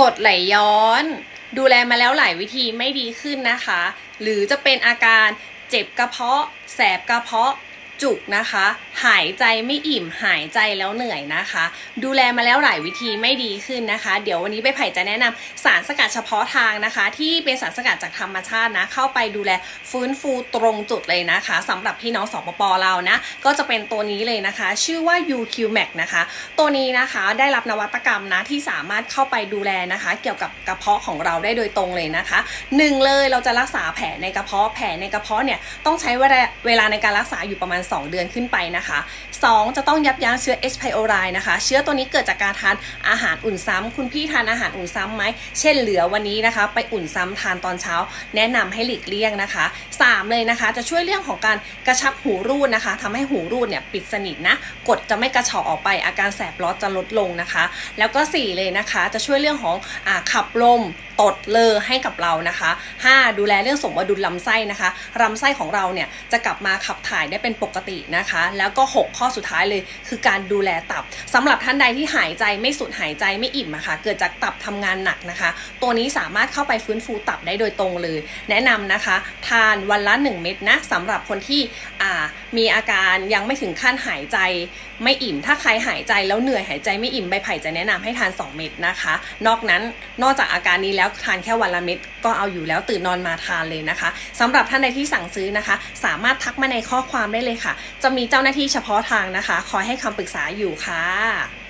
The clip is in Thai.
กดไหลย้อน ดูแลมาแล้วหลายวิธีไม่ดีขึ้นนะคะ หรือจะเป็นอาการเจ็บกระเพาะ แสบกระเพาะ จุกนะคะ หายใจไม่อิ่มหายใจแล้วเหนื่อยนะคะ ดูแลมาแล้วหลายวิธีไม่ดีขึ้นนะคะ เดี๋ยววันนี้ใบไผ่จะแนะนำสารสกัดเฉพาะทางนะคะ ที่เป็นสารสกัดจากธรรมชาตินะเข้าไปดูแลฟื้นฟูตรงจุดเลยนะคะสำหรับพี่น้องสปปเรานะก็จะเป็นตัวนี้เลยนะคะ ชื่อว่า UQ Max นะคะ ตัวนี้นะคะได้รับนวัตกรรมนะที่สามารถเข้าไปดูแลนะคะ เกี่ยวกับกระเพาะของเราได้โดยตรงเลยนะคะหนึ่งเลยเราจะรักษาแผลในกระเพาะแผลในกระเพาะเนี่ยต้องใช้เวลาเวลาในการรักษาอยู่ประมาณ2 เดือนขึ้นไปนะคะ 2 จะต้องยับยั้งเชื้อ H. pylori นะคะ เชื้อตัวนี้เกิดจากการทานอาหารอุ่นซ้ำคุณพี่ทานอาหารอุ่นซ้ำไหม เช่นเหลือวันนี้นะคะ ไปอุ่นซ้ำทานตอนเช้า แนะนำให้หลีกเลี่ยงนะคะ 3 เลยนะคะ จะช่วยเรื่องของการกระชับหูรูดนะคะทำให้หูรูดเนี่ยปิดสนิทนะ กดจะไม่กระเฉาะออกไป อาการแสบร้อนจะลดลงนะคะ แล้วก็ 4 เลยนะคะ จะช่วยเรื่องของอขับลมตดเลอให้กับเรานะคะ 5 ดูแลเรื่องสมดุลลำไส้นะคะลำไส้ของเราเนี่ยจะกลับมาขับถ่ายได้เป็นปกตินะคะ แล้วก็ 6 ข้อสุดท้ายเลย คือการดูแลตับสำหรับท่านใดที่หายใจไม่สุดหายใจไม่อิ่มอะคะ่ะเกิดจากตับทำงานหนักนะคะ ตัวนี้สามารถเข้าไปฟื้นฟูตับได้โดยตรงเลย แนะนำนะคะ ทานวันละ 1 เม็ดนะสำหรับคนที่มีอาการยังไม่ถึงขั้นหายใจไม่อิ่ม ถ้าใครหายใจแล้วเหนื่อยหายใจไม่อิ่มใบไผ่จะแนะนำให้ทาน 2 เม็ดนะคะ นอกนั้นนอกจากอาการนี้แล้วทานแค่วันละเม็ดก็เอาอยู่แล้วตื่นนอนมาทานเลยนะคะสำหรับท่านใดที่สั่งซื้อนะคะ สามารถทักมาในข้อความได้เลยค่ะ จะมีเจ้าหน้าที่เฉพาะทางนะคะ คอยให้คำปรึกษาอยู่ค่ะ